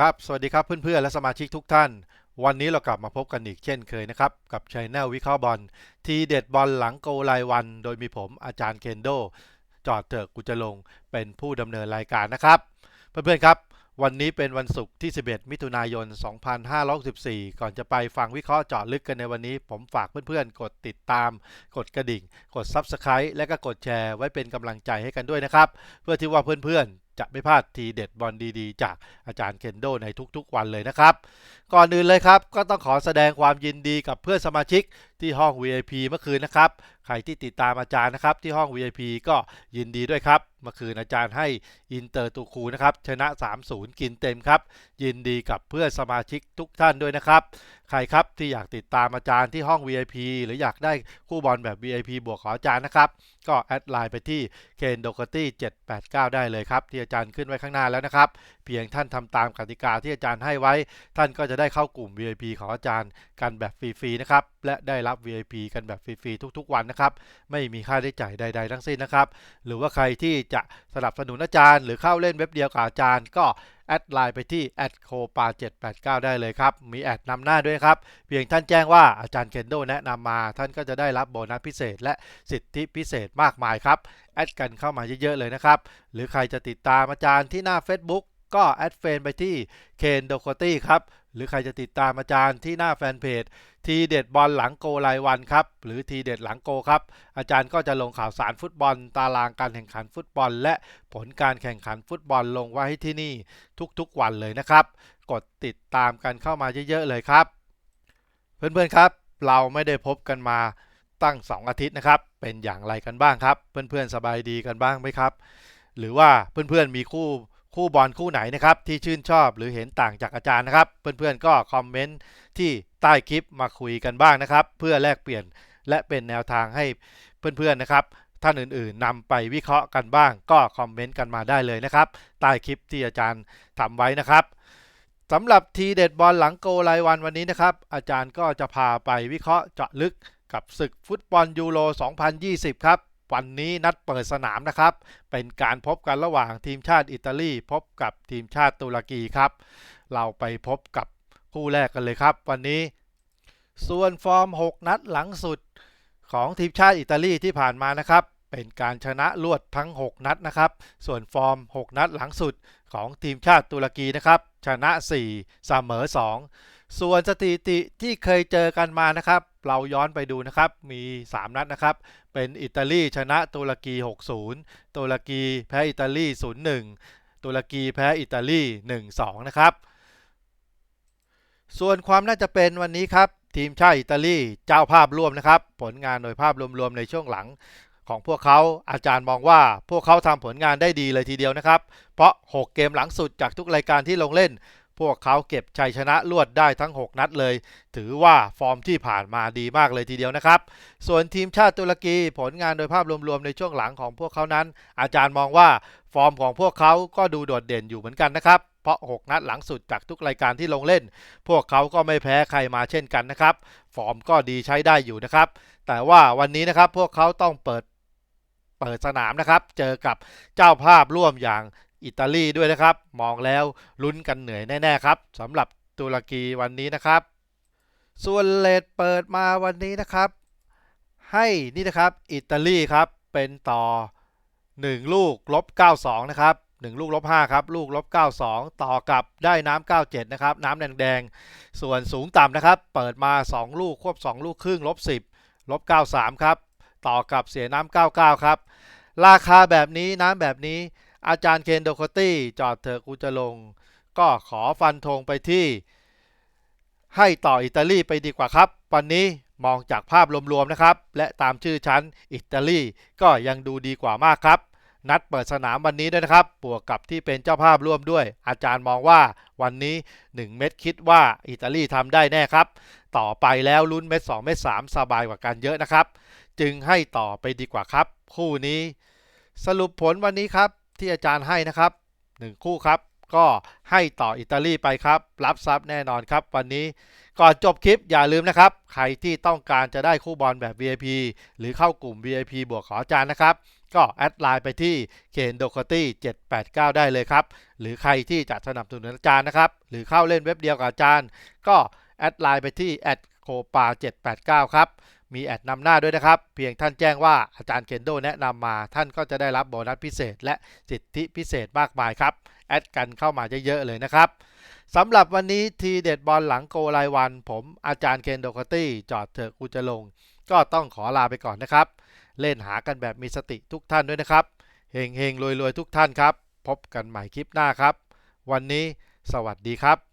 ครับ สวัสดีครับเพื่อนๆ และสมาชิกทุกท่าน วันนี้เรากลับมาพบกันอีกเช่นเคยนะครับ กับช anel วิเคราะห์บอลทีเด็ดบอลหลังโกรายวัน โดยมีผมอาจารย์เคนโด จอดเถอะกูจลง เป็นผู้ดำเนินรายการนะครับ เพื่อนๆครับ วันนี้เป็นวันศุกร์ที่ 11 มิถุนายน 2564 ก่อนจะไปฟังวิเคราะห์เจาะลึกกันในวันนี้ ผมฝากเพื่อนๆ กดติดตาม กดกระดิ่ง กด Subscribe และก็กดแชร์ไว้เป็นกำลังใจให้กันด้วยนะครับ เพื่อที่ว่าเพื่อนๆ จะไม่พลาดทีเด็ดบอลดีๆ จากอาจารย์เคนโดในทุกๆวันเลยนะครับ ก่อนอื่นเลยครับ ก็ต้องขอแสดงความยินดีกับเพื่อนสมาชิกที่ห้อง VIP เมื่อคืนนะครับใครที่ติดตามอาจารย์นะครับ ที่ห้อง VIP ก็ยินดีด้วยครับ เมื่อคืนอาจารย์ให้อินเตอร์ตูคูนะครับ ชนะ 3-0 กินเต็มครับ ยินดีกับเพื่อนสมาชิกทุกท่านด้วยนะครับ ใครครับที่อยากติดตามอาจารย์ที่ห้อง VIP หรืออยากได้คู่บอลแบบ VIP บวกขออาจารย์นะครับ ก็แอดไลน์ไปที่เคนโด a ตี้789 ได้เลยครับที่อาจารย์ขึ้นไว้ข้างหน้าแล้วนะครับ เพียงท่านทำตามกติกาที่อาจารย์ให้ไว้ ท่านก็จะได้เข้ากลุ่ม VIP ของอาจารย์กันแบบฟรีๆนะครับและได้รับ VIP กันแบบฟรีๆทุกๆวันนะครับ ไม่มีค่าใช้จ่ายใด ๆ ทั้งสิ้นนะครับ หรือว่าใครที่จะสนับสนุนอาจารย์ หรือเข้าเล่นเว็บเดียวกับอาจารย์ ก็แอดไลน์ไปที่แอดโคปา789 ได้เลยครับ มีแอดนำหน้าด้วยครับ เพียงท่านแจ้งว่าอาจารย์เคนโดแนะนำมา ท่านก็จะได้รับโบนัสพิเศษ และสิทธิพิเศษมากมายครับ แอดกันเข้ามาเยอะๆเลยนะครับ หรือใครจะติดตามอาจารย์ที่หน้า Facebook ก็แอดเฟนไปที่เคนโดโคตี้ครับ หรือใครจะติดตามอาจารย์ที่หน้าแฟนเพจ ทีเด็ดบอลหลังโกรายวันครับ หรือทีเด็ดหลังโกครับ อาจารย์ก็จะลงข่าวสารฟุตบอล ตารางการแข่งขันฟุตบอล และผลการแข่งขันฟุตบอลลงไว้ให้ที่นี่ทุกๆวันเลยนะครับ กดติดตามกันเข้ามาเยอะๆเลยครับ เพื่อนๆครับ เราไม่ได้พบกันมาตั้ง 2 อาทิตย์นะครับ เป็นอย่างไรกันบ้างครับ เพื่อนๆสบายดีกันบ้างไหมครับ หรือว่าเพื่อนๆมีคู่ คู่บอลคู่ไหนนะครับที่ชื่นชอบหรือเห็นต่างจากอาจารย์นะครับ เพื่อนๆก็คอมเมนต์ที่ใต้คลิปมาคุยกันบ้างนะครับ เพื่อแลกเปลี่ยนและเป็นแนวทางให้เพื่อนๆนะครับท่านอื่นๆนำไปวิเคราะห์กันบ้าง ก็คอมเมนต์กันมาได้เลยนะครับ ใต้คลิปที่อาจารย์ทำไว้นะครับสำหรับทีเด็ดบอลหลังโกรายวันวันนี้นะครับ อาจารย์ก็จะพาไปวิเคราะห์เจาะลึกกับศึกฟุตบอลยูโร 2020 ครับ วันนี้นัดเปิดสนามนะครับ เป็นการพบกันระหว่างทีมชาติอิตาลีพบกับทีมชาติตุรกีครับ เราไปพบกับคู่แรกกันเลยครับ วันนี้ ส่วนฟอร์ม 6 นัดหลังสุดของทีมชาติอิตาลีที่ผ่านมานะครับ เป็นการชนะรวดทั้ง 6 นัดนะครับ ส่วนฟอร์ม 6 นัดหลังสุดของทีมชาติตุรกีนะครับ ชนะ4เสมอ 2 ส่วนสถิติที่เคยเจอกันมานะครับ เราย้อนไปดูนะครับ มี 3 นัดนะครับ เป็นอิตาลีชนะตุรกี 6-0 ตุรกีแพ้อิตาลี 0-1 ตุรกีแพ้อิตาลี 1-2 นะครับ ส่วนความน่าจะเป็นวันนี้ครับ ทีมชาติอิตาลีเจ้าภาพร่วมนะครับ ผลงานโดยภาพรวมๆในช่วงหลังของพวกเขาอาจารย์มองว่าพวกเขาทำผลงานได้ดีเลยทีเดียวนะครับ เพราะ 6 เกมหลังสุดจากทุกรายการที่ลงเล่น พวกเขาเก็บชัยชนะรวดได้ทั้ง 6 นัดเลย ถือว่าฟอร์มที่ผ่านมาดีมากเลยทีเดียวนะครับ ส่วนทีมชาติตุรกีผลงานโดยภาพรวมๆในช่วงหลังของพวกเขานั้น อาจารย์มองว่าฟอร์มของพวกเขาก็ดูโดดเด่นอยู่เหมือนกันนะครับ เพราะ 6 นัดหลังสุดจากทุกรายการที่ลงเล่น พวกเขาก็ไม่แพ้ใครมาเช่นกันนะครับ ฟอร์มก็ดีใช้ได้อยู่นะครับ แต่ว่าวันนี้นะครับพวกเขาต้องเปิดเปิดสนามนะครับ เจอกับเจ้าภาพร่วมอย่าง อิตาลีด้วยนะครับ มองแล้วลุ้นกันเหนื่อยแน่ๆครับสำหรับตุรกีวันนี้นะครับ ส่วนเลดเปิดมาวันนี้นะครับ ให้นี่นะครับอิตาลีครับเป็นต่อ 1 ลูกลบ92 นะครับ 1 ลูกลบ5ครับลูกลบ92 ต่อกับได้น้ำ97 นะครับ น้ำแดงๆ ส่วนสูงต่ำนะครับ เปิดมา 2 ลูกควบ 2 ลูกครึ่งลบ10ลบ93 ครับ ต่อกับเสียน้ำ99 ครับ ราคาแบบนี้น้ำแบบนี้ อาจารย์เคนโดคตี้จอดเถอะกูจะลง ก็ขอฟันธงไปที่ ให้ต่ออิตาลีไปดีกว่าครับ วันนี้มองจากภาพรวมๆนะครับ และตามชื่อชั้นอิตาลีก็ยังดูดีกว่ามากครับ นัดเปิดสนามวันนี้ด้วยนะครับ บวกกับที่เป็นเจ้าภาพร่วมด้วย อาจารย์มองว่าวันนี้ 1 เม็ดคิดว่าอิตาลีทำได้แน่ครับ ต่อไปแล้วลุ้นเม็ด2เม็ด3สบายกว่ากันเยอะนะครับ จึงให้ต่อไปดีกว่าครับ คู่นี้ สรุปผลวันนี้ครับ ที่อาจารย์ให้นะครับ 1 คู่ครับ ก็ให้ต่ออิตาลีไปครับ รับทรัพย์แน่นอนครับ วันนี้ก่อนจบคลิปอย่าลืมนะครับ ใครที่ต้องการจะได้คู่บอลแบบ VIP หรือเข้ากลุ่ม VIP บวกขออาจารย์นะครับก็แอดไลน์ไปที่เคนโดคตี้789 ได้เลยครับ หรือใครที่จะสนับสนุนอาจารย์นะครับ หรือเข้าเล่นเว็บเดียวกับอาจารย์ ก็แอดไลน์ไปที่แอดโคปา789 ครับ มีแอดนำหน้าด้วยนะครับ เพียงท่านแจ้งว่าอาจารย์เคนโดแนะนำมา ท่านก็จะได้รับโบนัสพิเศษ และสิทธิพิเศษมากมายครับ แอดกันเข้ามาเยอะๆเลยนะครับสำหรับวันนี้ทีเด็ดบอลหลังโกรายวัน ผมอาจารย์เคนโดคตี้จอดเถอะกูจะลง ก็ต้องขอลาไปก่อนนะครับ เล่นหากันแบบมีสติทุกท่านด้วยนะครับเฮงเฮงรวยรวยทุกท่านครับ พบกันใหม่คลิปหน้าครับ วันนี้สวัสดีครับ